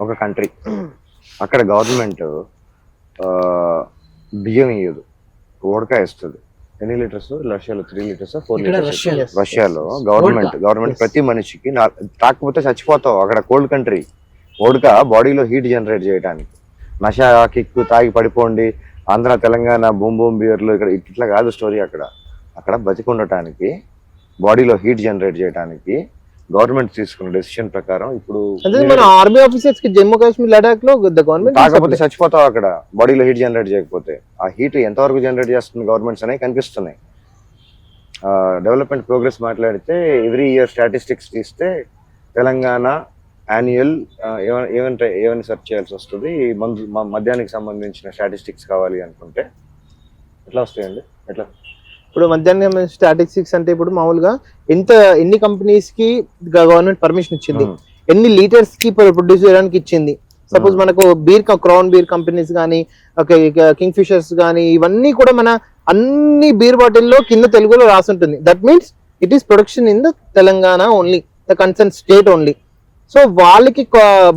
ఒక కంట్రీ. అక్కడ గవర్నమెంట్ బియ్యం ఇయ్యదు. ఓడకా ఇస్తుంది ఎన్ని లీటర్స్? రష్యాలో త్రీ లీటర్స్ ఫోర్ లీటర్స్? రష్యాలో. గవర్నమెంట్. గవర్నమెంట్. ప్రతి మనిషికి నా- తాకపోతే చచ్చిపోతావు. అక్కడ కోల్డ్ కంట్రీ. ఓడక బాడీలో హీట్ జనరేట్ చేయడానికి నష కిక్కు తాగి పడిపోండి. ఆంధ్ర తెలంగాణ బూమ్ బూమ్ బియర్లు ఇక్కడ ఇట్లా కాదు స్టోరీ అక్కడ. అక్కడ బతికి ఉండటానికి బాడీలో హీట్ జనరేట్ చేయడానికి గవర్నమెంట్ తీసుకున్న డెసిషన్ ప్రకారం ఇప్పుడు మన ఆర్మీ ఆఫీసర్స్కి జమ్మూ కాశ్మీర్ లడాక్లో గవర్నమెంట్ తాకపోతే చచ్చిపోతావు అక్కడ. బాడీలో హీట్ జనరేట్ చేయకపోతే. ఆ హీట్ ఎంతవరకు జనరేట్ చేస్తుంది గవర్నమెంట్స్ అనేవి కనిపిస్తున్నాయి. డెవలప్మెంట్ ప్రోగ్రెస్ మాట్లాడితే ఎవ్రీ ఇయర్ స్టాటిస్టిక్స్ తీస్తే తెలంగాణ యాన్యువల్ ఏమంటే ఏమని సెర్చ్ చేయాల్సి వస్తుంది. మందు మద్యానికి సంబంధించిన స్టాటిస్టిక్స్ కావాలి అనుకుంటే. ఎట్లా వస్తాయండి? ఎట్లా? ఇప్పుడు మధ్యాహ్నం స్టాటిస్టిక్స్ అంటే ఇప్పుడు మామూలుగా ఎంత ఎన్ని కంపెనీస్కి గవర్నమెంట్ పర్మిషన్ ఇచ్చింది. ఎన్ని లీటర్స్కి ప్రొడ్యూస్ చేయడానికి ఇచ్చింది? సపోజ్. మనకు బీర్ క్రౌన్ బీర్ కంపెనీస్ కానీ కింగ్ ఫిషర్స్ కానీ ఇవన్నీ కూడా మన అన్ని బీర్ బాటిల్లో కింద తెలుగులో రాసి ఉంటుంది that means it is production in the Telangana only the concern state only so వాళ్ళకి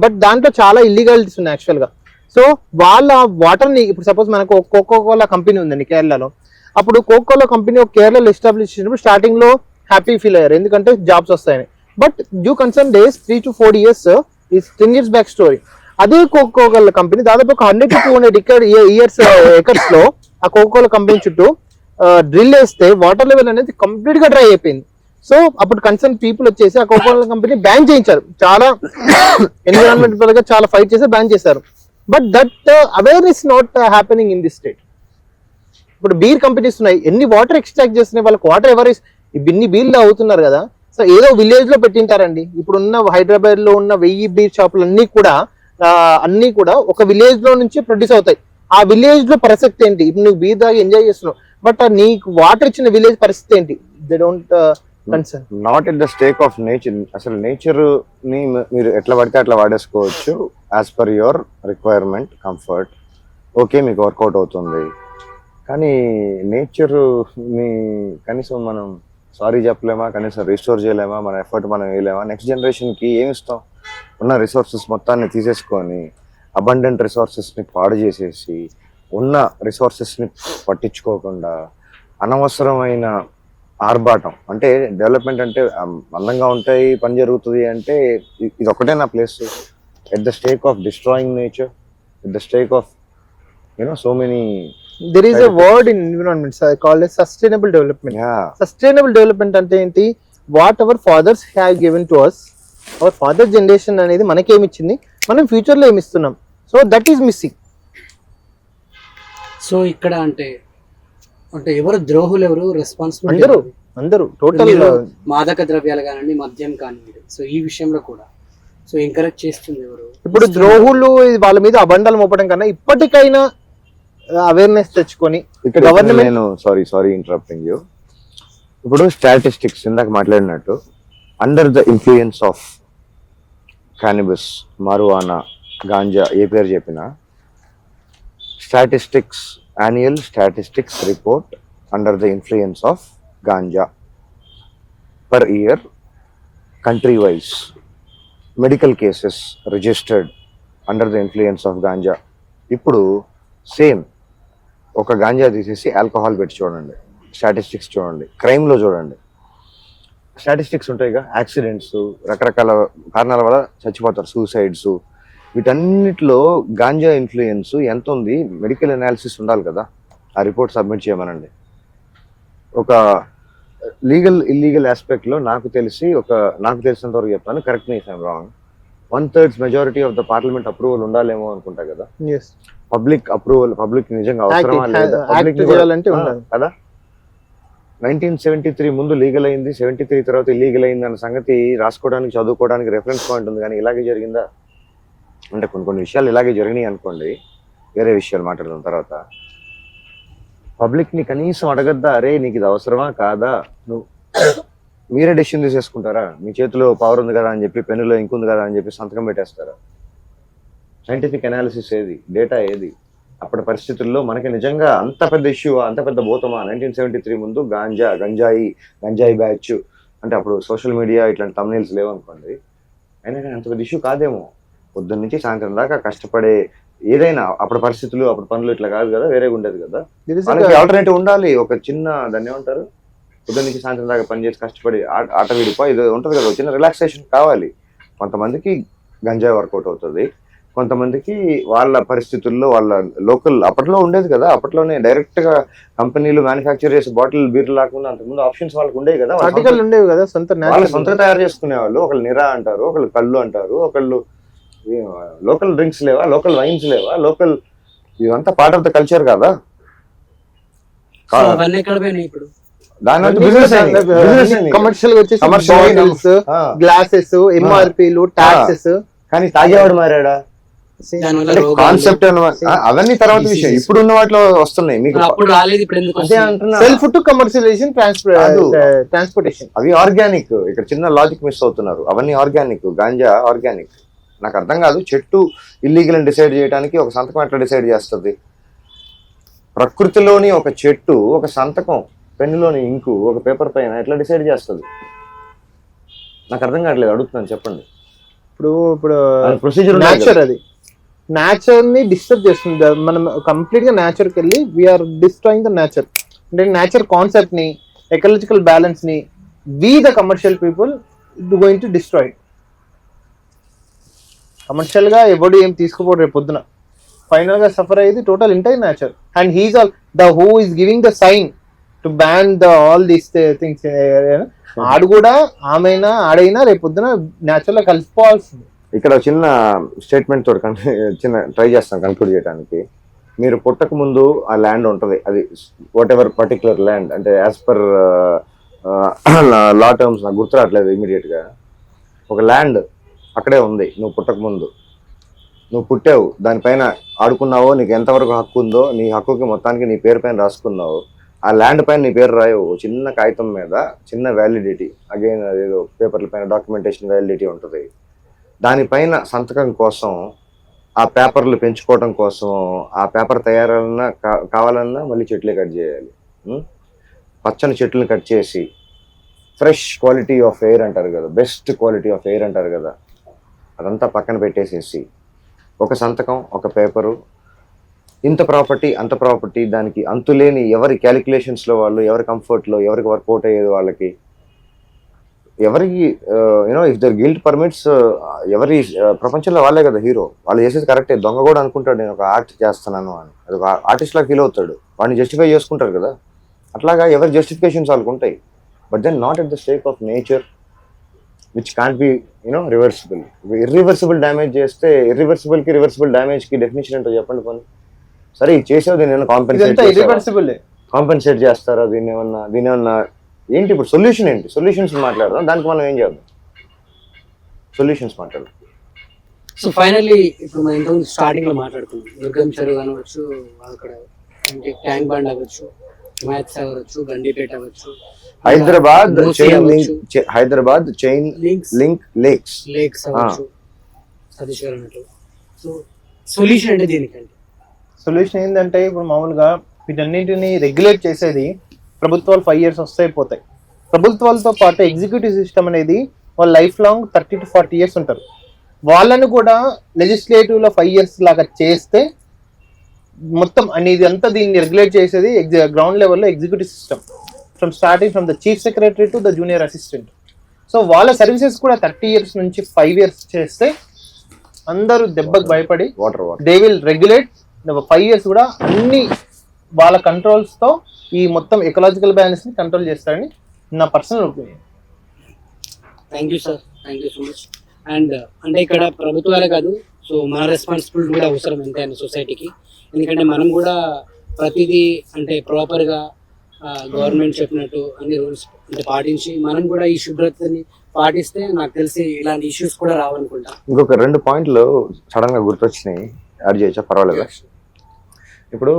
బట్ దాంట్లో చాలా ఇల్లీగాలిటీస్ ఉన్నాయి యాక్చువల్గా. సో వాళ్ళ వాటర్ని ఇప్పుడు సపోజ్ మనకు కోకో కోలా కంపెనీ ఉందండి కేరళలో. అప్పుడు కోకోలో కంపెనీ ఒక కేరళలో ఎస్టాబ్లిష్ చేసినప్పుడు స్టార్టింగ్లో హ్యాపీ ఫీల్ అయ్యారు. ఎందుకంటే జాబ్స్ వస్తాయని. But due concern days three to four years ఈ టెన్ ఇయర్స్ బ్యాక్ స్టోరీ అదే కోకోకోల కంపెనీ దాదాపు ఒక హండ్రెడ్ టు టూ హండ్రెడ్ ఇక్కడ ఇయర్స్ ఎకర్స్లో ఆ కోకోకోలా కంపెనీ చుట్టూ uh, డ్రిల్ వేస్తే వాటర్ లెవెల్ అనేది కంప్లీట్గా డ్రై అయిపోయింది. సో అప్పుడు కన్సర్న్ పీపుల్ వచ్చేసి ఆ కోకోల కంపెనీ బ్యాన్ చేయించారు. చాలా ఎన్విరాన్మెంట్ పరంగా చాలా ఫైట్ చేసి బ్యాన్ చేశారు. But that awareness not happening in this state ఇప్పుడు బీర్ కంపెనీస్ ఉన్నాయి. ఎన్ని వాటర్ ఎక్స్ట్రాక్ట్ చేస్తున్నాయి? వాళ్ళకి వాటర్ ఎవరు ఇన్ని బీర్లు అవుతున్నారు కదా. సో ఏదో విలేజ్లో పెట్టింటారండి. ఇప్పుడు ఉన్న హైదరాబాద్లో ఉన్న వెయ్యి బీర్ షాపులు అన్ని కూడా అన్ని కూడా ఒక విలేజ్లో నుంచి ప్రొడ్యూస్ అవుతాయి. ఆ విలేజ్లో పరిస్థితి ఏంటి? ఇప్పుడు నువ్వు బీర్ దాగి ఎంజాయ్ చేస్తున్నావు. బట్ నీకు వాటర్ ఇచ్చిన విలేజ్ పరిస్థితి ఏంటి? They don't concern not at the stake of nature అసలు నేచర్ని మీరు ఎట్లా పడితే అట్లా వాడేసుకోవచ్చు as per your requirement comfort okay మీకు వర్కౌట్ అవుతుంది. కానీ నేచర్ని కనీసం మనం సారీ చెప్పలేమా కనీసం రిస్టోర్ చేయలేమా మన ఎఫర్ట్ మనం వేయలేమా నెక్స్ట్ జనరేషన్కి ఏమి ఇస్తాం? ఉన్న రిసోర్సెస్ మొత్తాన్ని తీసేసుకొని అబండెంట్ రిసోర్సెస్ని పాడు చేసేసి ఉన్న రిసోర్సెస్ని పట్టించుకోకుండా అనవసరమైన ఆర్భాటం. అంటే డెవలప్మెంట్ అంటే అందంగా ఉంటాయి పని జరుగుతుంది అంటే ఇది ఒకటే నా place at the stake of destroying nature at the stake of you know so many there is a. Word in environment called sustainable development sustainable development అంటే ఏంటి? What our fathers have given to us our father generation అనేది మనకేమి ఇచ్చింది? మనం ఫ్యూచర్లో ఏమి ఇస్తున్నాం so that is missing so ఇక్కడ అంటే అంటే ఎవరు ద్రోహులు ఎవరు రెస్పాన్సిబిలిటీ అందరూ అందరూ టోటల్ మాదక ద్రవ్యాలు కానివ్వండి మద్యం కానివ్వండి. సో ఈ విషయంలో కూడా. సో ఎంకరేజ్ చేస్తుంది ఎవరు? ఇప్పుడు ద్రోహులు వాళ్ళ మీద అబండాలు మోపడం కన్నా ఇప్పటికైనా అవేర్నెస్ తెచ్చుకొని నేను సారీ సారీ ఇంటరప్టింగ్ యూ ఇప్పుడు స్టాటిస్టిక్స్ ఇందాక మాట్లాడినట్టు under the influence of cannabis marijuana ganja ఏ పేరు చెప్పినా statistics annual statistics report under the influence of ganja per year country wise medical cases registered under the influence of ganja ఇప్పుడు same ఒక గాంజా తీసేసి alcohol పెట్టి చూడండి. Statistics చూడండి. క్రైమ్లో చూడండి. Statistics ఉంటాయిగా. యాక్సిడెంట్స్ రకరకాల కారణాల వల్ల చచ్చిపోతారు. సూసైడ్స్. వీటన్నిటిలో గాంజా ఇన్ఫ్లుయెన్స్ ఎంత ఉంది? మెడికల్ అనాలిసిస్ ఉండాలి కదా. ఆ రిపోర్ట్ సబ్మిట్ చేయమనండి. ఒక లీగల్ ఇల్లీగల్ ఆస్పెక్ట్లో నాకు తెలిసి ఒక నాకు తెలిసినంత వరకు చెప్తాను. Correct me I'm wrong. One thirds majority of the parliament approval ఉండాలేమో అనుకుంటా కదా. పబ్లిక్ అప్రూవల్ పబ్లిక్ నిజంగా అవసరమా లేదా? కూడా- చేయాలంటే. కదా? నైన్టీన్ సెవెంటీ త్రీ ముందు లీగల్ అయింది సెవెంటీ త్రీ తర్వాత ఇల్లీగల్ అయింది అన్న సంగతి రాసుకోవడానికి చదువుకోవడానికి రెఫరెన్స్ పాయింట్ ఉంది. కానీ ఇలాగే జరిగిందా? అంటే కొన్ని కొన్ని విషయాలు ఇలాగే జరిగినాయి అనుకోండి. వేరే విషయాలు మాట్లాడదాం తర్వాత. పబ్లిక్ని కనీసం అడగద్దా? అరే నీకు ఇది అవసరమా? కాదా? నువ్వు మీరే డెసిషన్ తీసేసుకుంటారా? మీ చేతిలో పవర్ ఉంది కదా అని చెప్పి పెన్నులో ఇంక్ ఉంది కదా అని చెప్పి సంతకం పెట్టేస్తారా? సైంటిఫిక్ అనాలిసిస్ ఏది? డేటా ఏది? అప్పటి పరిస్థితుల్లో మనకి నిజంగా అంత పెద్ద ఇష్యూ అంత పెద్ద భూతమా? నైన్టీన్ సెవెంటీ త్రీ ముందు గాంజా గంజాయి గంజాయి బ్యాచ్ అంటే అప్పుడు సోషల్ మీడియా ఇట్లాంటి తమ్నీల్స్ లేవనుకోండి. అయినా కానీ అంత పెద్ద ఇష్యూ కాదేమో. పొద్దున్న నుంచి సాయంత్రం దాకా కష్టపడే ఏదైనా అప్పుడు పరిస్థితులు అప్పుడు పనులు ఇట్లా కాదు కదా వేరేగా ఉండేది కదా. ఆల్టర్నేటివ్ ఉండాలి. ఒక చిన్న దాన్ని ఏమంటారు? పొద్దున్న నుంచి సాయంత్రం దాకా పని చేసి కష్టపడి ఆట విడిపో ఇది ఉంటుంది కదా చిన్న రిలాక్సేషన్ కావాలి. కొంతమందికి గంజాయి వర్కౌట్ అవుతుంది. కొంతమందికి వాళ్ళ పరిస్థితుల్లో వాళ్ళ లోకల్ అప్పట్లో ఉండేది కదా అప్పట్లోనే డైరెక్ట్గా కంపెనీలు మ్యానుఫ్యాక్చర్ చేసే బాటిల్ బీర్ లాకుండా అంతకుముందు ఆప్షన్స్ వాళ్ళకి ఉండేవి కదా వాళ్ళ ఆర్టికల్ ఉండేవి కదా సొంత వాళ్ళ. సొంత తయారు చేసుకునే వాళ్ళు ఒకళ్ళు నిరా అంటారు ఒకళ్ళు కళ్ళు అంటారు ఒకళ్ళు లోకల్ డ్రింక్స్ లేవా లోకల్ వైన్స్ లేవా లోకల్ ఇదంతా పార్ట్ ఆఫ్ ద కల్చర్ కదా. ఇప్పుడు? కమర్షియల్ వచ్చేసి గ్లాసెస్ ఎంఆర్పీలు టాక్సెస్ కానీ తాగేవాడు మారాడా? కాన్సెప్ట్ అవన్నీ తర్వాత విషయం. ఇప్పుడు ఉన్న వాటిలో వస్తున్నాయి మీకు. అప్పుడు రాలేదు ఇప్పుడు ఎందుకు సెల్ఫ్ టు కమర్షియలైజేషన్. ట్రాన్స్పోర్టేషన్ అవి ఆర్గానిక్ ఇక్కడ చిన్న లాజిక్ మిస్ అవుతున్నారు. అవన్నీ ఆర్గానిక్ గాంజా ఆర్గానిక్ నాకు అర్థం కాదు. చెట్టు ఇల్లీగల్ అని డిసైడ్ చేయడానికి ఒక సంతకం ఎట్లా డిసైడ్ చేస్తుంది? ప్రకృతిలోని ఒక చెట్టు ఒక సంతకం పెన్నులోని ఇంకు ఒక పేపర్ పైన ఎట్లా డిసైడ్ చేస్తుంది? నాకు అర్థం కావట్లేదు. అడుగుతున్నాను చెప్పండి. ఇప్పుడు ఇప్పుడు ప్రొసీజర్ నేచర్ అది. ని డిస్టర్బ్ చేస్తుంది. మనం కంప్లీట్గా నేచర్కి వెళ్ళి వీఆర్ డిస్ట్రాయింగ్ ద నేచర్ అంటే నేచర్ కాన్సెప్ట్ని ecological బ్యాలెన్స్ని we the commercial people going to destroy కమర్షియల్గా ఎవడు ఏం తీసుకుపోడు రేపు పొద్దున. ఫైనల్గా సఫర్ అయ్యేది total entire nature and he's all the who is giving the sign to ban the all these things ఆడు కూడా ఆమెనా ఆడైనా రేపు పొద్దున నేచురల్గా కలిసిపోవాల్సింది. ఇక్కడ చిన్న స్టేట్మెంట్ తోటి కన్- చిన్న ట్రై చేస్తాను కన్క్లూడ్ చేయడానికి మీరు పుట్టక ముందు ఆ ల్యాండ్ ఉంటుంది. అది వాట్ ఎవర్ పర్టికులర్ ల్యాండ్ అంటే యాజ్ పర్ లా టర్మ్స్ నాకు గుర్తు రావట్లేదు ఇమీడియట్గా ఒక ల్యాండ్ అక్కడే ఉంది. నువ్వు పుట్టక ముందు. నువ్వు పుట్టావు. దానిపైన ఆడుకున్నావో నీకు ఎంతవరకు హక్కు ఉందో నీ హక్కుకి మొత్తానికి నీ పేరు పైన రాసుకున్నావు. ఆ ల్యాండ్ పైన నీ పేరు రాయవు. చిన్న కాగితం మీద చిన్న వ్యాలిడిటీ అగైన్ అదేదో పేపర్ల పైన డాక్యుమెంటేషన్ వ్యాలిడిటీ ఉంటుంది. దానిపైన సంతకం కోసం ఆ పేపర్లు పెంచుకోవడం కోసం ఆ పేపర్ తయారన్నా కా- కావాలన్నా మళ్ళీ చెట్లే కట్ చేయాలి. పచ్చని చెట్లను కట్ చేసి ఫ్రెష్ క్వాలిటీ ఆఫ్ ఎయిర్ అంటారు కదా బెస్ట్ క్వాలిటీ ఆఫ్ ఎయిర్ అంటారు కదా అదంతా పక్కన పెట్టేసేసి ఒక సంతకం ఒక పేపరు ఇంత ప్రాపర్టీ అంత ప్రాపర్టీ దానికి అంతులేని ఎవరి క్యాలిక్యులేషన్స్లో వాళ్ళు ఎవరి కంఫర్ట్లో ఎవరికి వర్కౌట్ అయ్యేది వాళ్ళకి ఎవరికి you know if their guilt permits ఎవరి ప్రపంచంలో వాళ్ళే కదా హీరో వాళ్ళు చేసేది కరెక్టే దొంగ కూడా అనుకుంటాడు నేను ఒక ఆర్ట్ చేస్తున్నాను అని. అది ఒక ఆర్టిస్ట్ లాగా ఫీల్ అవుతాడు. వాడిని జస్టిఫై చేసుకుంటారు కదా. అట్లాగా ఎవరి జస్టిఫికేషన్స్ వాళ్ళకు ఉంటాయి. But then not at the stake of nature which can't be you know reversible irreversible damage చేస్తే ఇర్రివర్సిబుల్కి రివర్సిబుల్ డ్యామేజ్కి డెఫినేషన్ ఏంటో చెప్పండి పోనీ సరే దీన్ని ఇదంతా కాంపెన్సేట్ కాంపెన్సేట్ చేస్తారా? దీన్ని ఏమన్నా దీని ఏమన్నా ఏంటి ఇప్పుడు సొల్యూషన్ ఏంటి? సొల్యూషన్స్ మాట్లాడదాం. దానికి మనం ఏం చేద్దాం? సొల్యూషన్స్ మాట్లాడదాం. సో ఫైనల్లీ ఇప్పుడు మనం ఇంతకుముందు స్టార్టింగ్లో మాట్లాడుకున్నాం. దుర్గం చెరువు అనవచ్చు అక్కడ ట్యాంక్ బండ్ అవ్వచ్చు హిమాయత్ అవ్వచ్చు గండిపేట అవ్వచ్చు Hyderabad chain. Link Hyderabad chain link lakes. Lakes అవ్వచ్చు సతీష్ గారు అన్నట్టు. సో సొల్యూషన్ అంటే దీనికండి సొల్యూషన్ ఏంటంటే ఇప్పుడు మామూలుగా వీటన్నింటిని రెగ్యులేట్ చేసేది ప్రభుత్వాలు ఫైవ్ ఇయర్స్ వస్తాయి పోతాయి. ప్రభుత్వాలతో పాటు ఎగ్జిక్యూటివ్ సిస్టమ్ అనేది వాళ్ళ life long thirty to forty years ఉంటారు. వాళ్ళని కూడా లెజిస్లేటివ్లో ఫైవ్ ఇయర్స్ లాగా చేస్తే మొత్తం అనేది అంతా దీన్ని రెగ్యులేట్ చేసేది గ్రౌండ్ లెవెల్లో executive system from starting from the chief secretary to the junior assistant so వాళ్ళ సర్వీసెస్ కూడా థర్టీ ఇయర్స్ నుంచి ఫైవ్ ఇయర్స్ చేస్తే అందరూ దెబ్బకు భయపడి they will regulate five years కూడా అన్ని వాళ్ళ కంట్రోల్స్తో ఈ మొత్తం ఎకలాజికల్ బ్యాలెన్స్ని కంట్రోల్ చేస్తారని నా personal opinion thank you sir thank you so much and అంటే ఇక్కడ ప్రభుత్వాలే కాదు సో మన రెస్పాన్సిబిలిటీ కూడా అవసరం ఎంతైనా సొసైటీకి ఎందుకంటే మనం కూడా ప్రతిదీ అంటే ప్రాపర్గా గవర్నమెంట్ చెప్పినట్టు అన్ని రూల్స్ అంటే పాటించి మనం కూడా ఈ శుభ్రతని పాటిస్తే నాకు తెలిసి ఇలాంటి ఇష్యూస్ కూడా రావనుకుంటా. ఇంకొక రెండు పాయింట్లు సడన్గా గుర్తొచ్చినాయి. యాడ్ చేయొచ్చా? పర్వాలేదు? ఇప్పుడు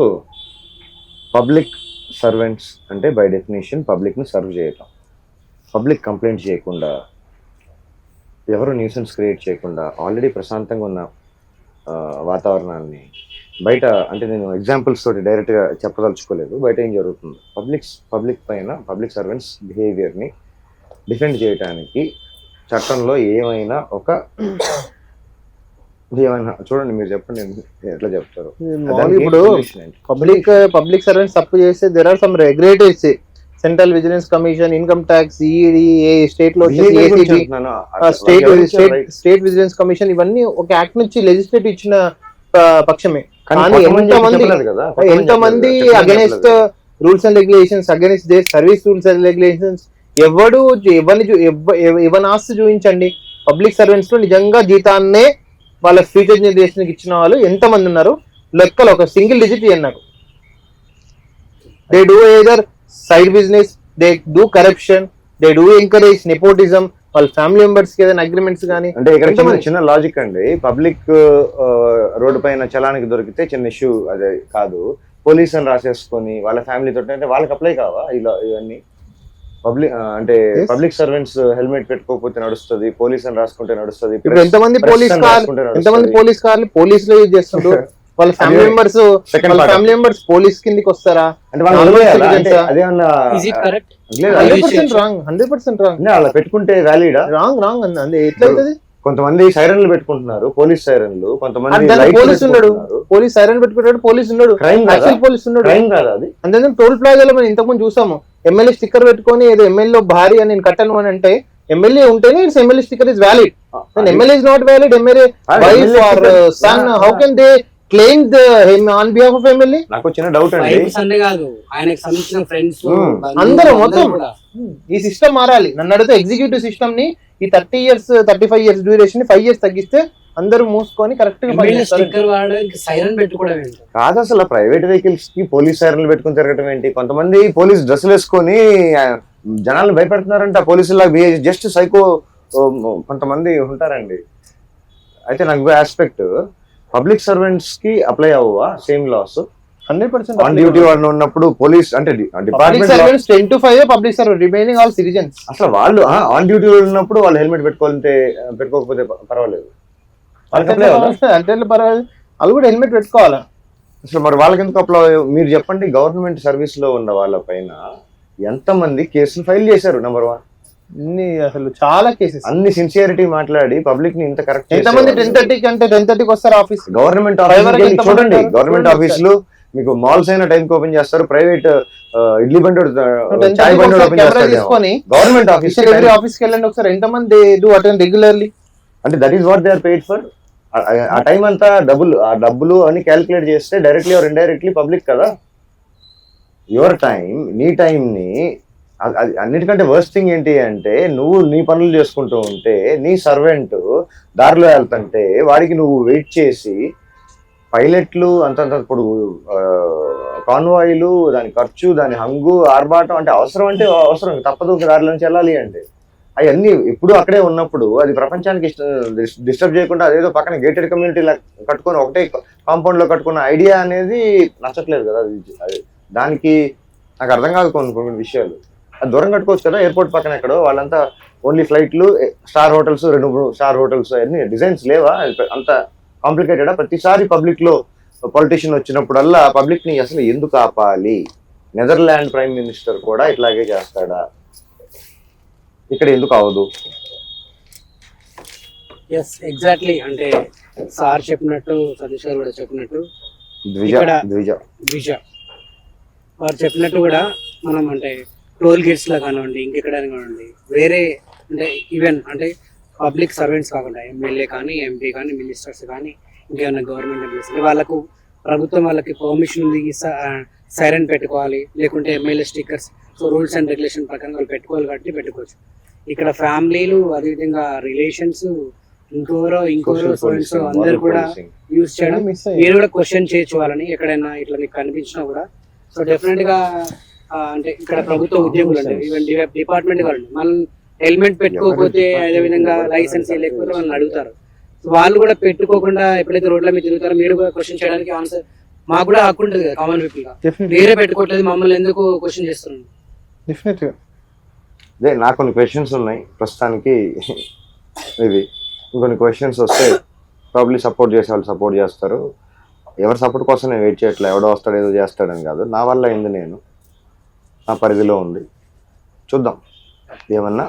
పబ్లిక్ సర్వెంట్స్ అంటే బై డెఫినేషన్ పబ్లిక్ని సర్వ్ చేయటం. పబ్లిక్ కంప్లైంట్ చేయకుండా ఎవరు న్యూసెన్స్ క్రియేట్ చేయకుండా ఆల్రెడీ ప్రశాంతంగా ఉన్న వాతావరణాన్ని బయట అంటే నేను ఎగ్జాంపుల్స్ తోటి డైరెక్ట్గా చెప్పదలుచుకోలేదు బయట ఏం జరుగుతుంది? పబ్లిక్స్ పబ్లిక్ పైన పబ్లిక్ సర్వెంట్స్ బిహేవియర్ని డిఫెండ్ చేయడానికి చట్టంలో ఏమైనా ఒక ఏమైనా చూడండి మీరు చెప్పండి ఎట్లా చెప్తారు? ఇప్పుడు? పబ్లిక్ పబ్లిక్ సర్వెంట్స్ తప్పు చేస్తే there are some regulatories central vigilance commission income tax ED ఏ స్టేట్లో స్టేట్ స్టేట్ విజిలెన్స్ కమిషన్ ఇవన్నీ ఒక యాక్ట్ నుంచి లెజిస్లేటివ్ ఇచ్చిన పక్షమే. కానీ ఎంతమంది ఎంతమంది against. Rules and regulations against they service rules and regulations ఎవడు ఎవరిని ఎవరి ఆస్తి చూపించండి? పబ్లిక్ సర్వెంట్స్లో నిజంగా జీతాన్నే వాళ్ళ ఫ్యూచర్ జనరేషన్ ఇచ్చిన వాళ్ళు ఎంతమంది ఉన్నారు? లెక్కలు ఒక సింగిల్ డిజిట్ ఇవ్వండి నాకు. They do either side business they do corruption they do encourage nepotism వాళ్ళ ఫ్యామిలీ మెంబర్స్కి ఏదైనా అగ్రిమెంట్స్ కానీ అంటే ఇక్కడ చిన్న లాజిక్ అండి. పబ్లిక్ రోడ్డు పైన చలానికి దొరికితే చిన్న ఇష్యూ అదే కాదు. పోలీస్ అని రాసేసుకొని వాళ్ళ ఫ్యామిలీ తోటి అంటే వాళ్ళకి అప్లై కావా? ఇలా ఇవన్నీ? పబ్లిక్ అంటే. పబ్లిక్ సర్వెంట్స్ హెల్మెట్ పెట్టుకోకపోతే నడుస్తుంది పోలీస్ అని రాసుకుంటే నడుస్తుంది ఇప్పుడు ఎంతమంది పోలీస్ కార్ ఎంతమంది పోలీస్ కార్లు పోలీస్లో యూజ్ చేస్తుండ్రు? వాళ్ళ ఫ్యామిలీ మెంబర్స్ వాళ్ళ. ఫ్యామిలీ మెంబర్స్ పోలీస్ కిందికి వస్తారా? అంటే hundred? Wrong hundred percent wrong అలా పెట్టుకుంటే వ్యాలిడా రాంగ్ రాంగ్ అంది. ఎట్లా అవుతుంది కొంతమంది సైరన్లు పెట్టుకుంటున్నారు పోలీస్ సైరన్లు కొంతమంది పోలీస్ ఉన్నాడు. పోలీస్ సైరన్ పెట్టుకుంటాడు పోలీస్ ఉన్నాడు? యాక్చువల్ పోలీస్ ఉన్నాడు. క్రైమ్ కాదా అది? అంతే టోల్ ప్లాజాలో మనం ఇంతకుముందు చూసాము. ఎమ్మెల్యే స్టిక్కర్ పెట్టుకొని ఏదో ఎమ్మెల్యే భార్య నేను కట్టను అని అంటే ఎమ్మెల్యే ఉంటేనే it's MLA sticker is valid MLA is not valid MLA wife or son. How can they claim the on behalf of MLA నాకు చిన్న డౌట్ అండి. అనే ఆయనకు సంబంధించిన ఫ్రెండ్స్ Hmm. అందరూ మొత్తం. కూడా. ఈ సిస్టమ్ మారాలి. నన్ను అడిగితే ఎగ్జిక్యూటివ్ సిస్టమ్ని ఈ thirty years thirty five years duration five years తగ్గిస్తే అందరూ మూసుకొని కరెక్ట్ సైరన్ కాదు అసలు ప్రైవేట్ వెహికల్స్కి పోలీస్ సైరన్లు పెట్టుకుని తిరగటం ఏంటి? కొంతమంది పోలీస్ డ్రెస్సులు వేసుకొని ఆ, జనాలను భయపెడుతున్నారంట. పోలీసులా జస్ట్ సైకో కొంతమంది ఉంటారండి. అయితే నాకు ఆస్పెక్ట్ పబ్లిక్ సర్వెంట్స్కి apply అవ్వవా? Same laws hundred percent on duty వాళ్ళు ఉన్నప్పుడు పోలీస్ అంటే department ten to five public servant remaining all citizens అసలు వాళ్ళు ఆన్ డ్యూటీ ఉన్నప్పుడు వాళ్ళు హెల్మెట్ పెట్టుకోవాలంటే పెట్టుకోకపోతే పర్వాలేదు. అంటే పర్వాలేదు వాళ్ళు కూడా హెల్మెట్ పెట్టుకోవాలా? అసలు మరి వాళ్ళకి ఎందుకు అప్లై మీరు చెప్పండి గవర్నమెంట్ సర్వీస్లో ఉన్న వాళ్ళ పైన ఎంతమంది కేసులు ఫైల్ చేశారు నెంబర్ వన్ ఇన్ని అసలు చాలా కేసెస్. అన్ని సిన్సియారిటీ మాట్లాడి పబ్లిక్ని ఇంత కరెక్ట్ ఎంతమంది టెన్ థర్టీకి అంటే టెన్ థర్టీకి వస్తారు ఆఫీస్? గవర్నమెంట్ ఆఫీస్ చూడండి? గవర్నమెంట్ ఆఫీసులు మీకు మాల్స్ అయినా టైం ఓపెన్ చేస్తారు ప్రైవేట్ ఇడ్లీ బండి చాయ్ బండి ఓపెన్ చేస్తారు గవర్నమెంట్ ఆఫీస్ ఎవ్రీ ఆఫీస్కి వెళ్ళండి ఒకసారి ఎంతమంది డూ అటెండ్ రెగ్యులర్లీ అంటే that is what they are paid for ఆ టైం అంతా డబ్బులు ఆ డబ్బులు అని క్యాలిక్యులేట్ చేస్తే డైరెక్ట్లీ ఆర్ ఇండైరెక్ట్లీ పబ్లిక్ కదా? యువర్ టైం నీ టైంని అది అన్నిటికంటే వర్స్ట్ థింగ్ ఏంటి అంటే నువ్వు నీ పనులు చేసుకుంటూ ఉంటే నీ సర్వెంట్ దారిలో వెళ్తుంటే వాడికి నువ్వు వెయిట్ చేసి పైలట్లు అంతంత ఇప్పుడు కాన్వాయిలు దాని ఖర్చు దాని హంగు ఆర్భాటం అంటే అవసరం అంటే అవసరం తప్పదు ఒక దారిలో నుంచి వెళ్ళాలి అంటే. అవన్నీ ఎప్పుడు అక్కడే ఉన్నప్పుడు అది ప్రపంచానికి డిస్టర్బ్ చేయకుండా అదేదో పక్కన గేటెడ్ కమ్యూనిటీలో కట్టుకొని ఒకటే కాంపౌండ్లో కట్టుకున్న ఐడియా అనేది నచ్చట్లేదు కదా అది అది దానికి నాకు అర్థం కాదు కొన్ని కొన్ని విషయాలు. అది దూరం కట్టుకోవచ్చు కదా ఎయిర్పోర్ట్ పక్కన ఎక్కడో వాళ్ళంతా ఓన్లీ ఫ్లైట్లు స్టార్ హోటల్స్ రెండు మూడు స్టార్ హోటల్స్ అన్ని డిజైన్స్ లేవా? అంత కాంప్లికేటెడా? ప్రతిసారి పబ్లిక్లో పొలిటీషియన్ వచ్చినప్పుడల్లా పబ్లిక్ని అసలు ఎందుకు ఆపాలి? నెదర్లాండ్ ప్రైమ్ మినిస్టర్ కూడా ఇట్లాగే చేస్తాడా? ఇక్కడ ఎందుకు అవదు? ఎస్ ఎగ్జాక్ట్లీ అంటే సార్ చెప్పినట్టు సతీష్ గారు కూడా చెప్పినట్టు. ద్విజ ద్విజ. విజ వారు చెప్పినట్టు కూడా మనం అంటే టోల్ గేట్స్లో కానివ్వండి ఇంకెక్కడైనా కానివ్వండి వేరే అంటే ఈవెన్ అంటే పబ్లిక్ సర్వెంట్స్ కాకుండా ఎమ్మెల్యే కానీ ఎంపీ కానీ మినిస్టర్స్ కానీ ఇంకేమైనా గవర్నమెంట్ ఎంప్లాయీస్ వాళ్ళకు ప్రభుత్వం వాళ్ళకి పర్మిషన్ ఉంది సైరన్ పెట్టుకోవాలి లేకుంటే MLA stickers so rules and regulation ప్రకారం వాళ్ళు పెట్టుకోవాలి కాబట్టి పెట్టుకోవచ్చు. ఇక్కడ ఫ్యామిలీలు అదేవిధంగా రిలేషన్స్ ఇంకోరో ఇంకోరో సో అండ్ సో అందరు కూడా యూజ్ చేయడం. మీరు కూడా క్వశ్చన్ చేయొచ్చు వాళ్ళని ఎక్కడైనా ఇట్లా మీకు కనిపించినా కూడా. సో డెఫినెట్గా అంటే ఇక్కడ ప్రభుత్వ ఉద్యోగులు అంటే ఈవెన్ డిపార్ట్మెంట్ వాళ్ళు మనం హెల్మెట్ పెట్టుకోకపోతే అదే విధంగా లైసెన్స్ లేకపోతే వాళ్ళని అడుగుతారు. సో వాళ్ళు కూడా పెట్టుకోకుండా ఎప్పుడైతే రోడ్ల మీద తిరుగుతారో మీరు కూడా క్వశ్చన్ చేయడానికి ఆన్సర్ మాకు కూడా హక్కు ఉంటుంది కదా కామన్ పీపుల్గా. మీరే పెట్టుకోవట్లేదు మమ్మల్ని ఎందుకు క్వశ్చన్ చేస్తున్నారు? డెఫినెట్ అదే నాకు కొన్ని క్వశ్చన్స్ ఉన్నాయి. ప్రస్తుతానికి ఇది ఇంకొన్ని క్వశ్చన్స్ వస్తే ప్రాబ్లీ సపోర్ట్ చేసే వాళ్ళు సపోర్ట్ చేస్తారు. ఎవరి సపోర్ట్ కోసం నేను వెయిట్ చేయట్లేదు ఎవడో వస్తాడు ఏదో చేస్తాడని కాదు. నా వల్ల అయింది నేను. నా పరిధిలో ఉంది. చూద్దాం. ఏమన్నా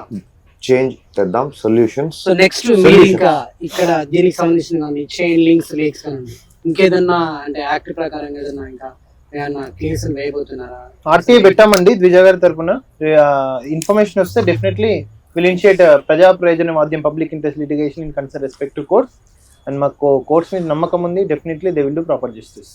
చేంజ్ తెద్దాం. సొల్యూషన్స్ సో నెక్స్ట్ మీరు. ఇంకా ఇక్కడ దీనికి సంబంధించిన కానీ చైన్ లింక్స్ లీక్స్ కానీ ఇంకేదన్నా అంటే యాక్ట్ ప్రకారం ఏదన్నా ఇంకా కేసులు వేయబోతున్నారా? పెట్టామండి ద్విజ గారి తరఫున ఇన్ఫర్మేషన్ వస్తే డెఫినెట్లీ విల్ ఇనిషియేట్ ప్రజా ప్రయోజన మాధ్యం public interest litigation in concern respective courts and మాకు కోర్ట్స్ మీద నమ్మకం ఉంది. Definitely they will do proper justice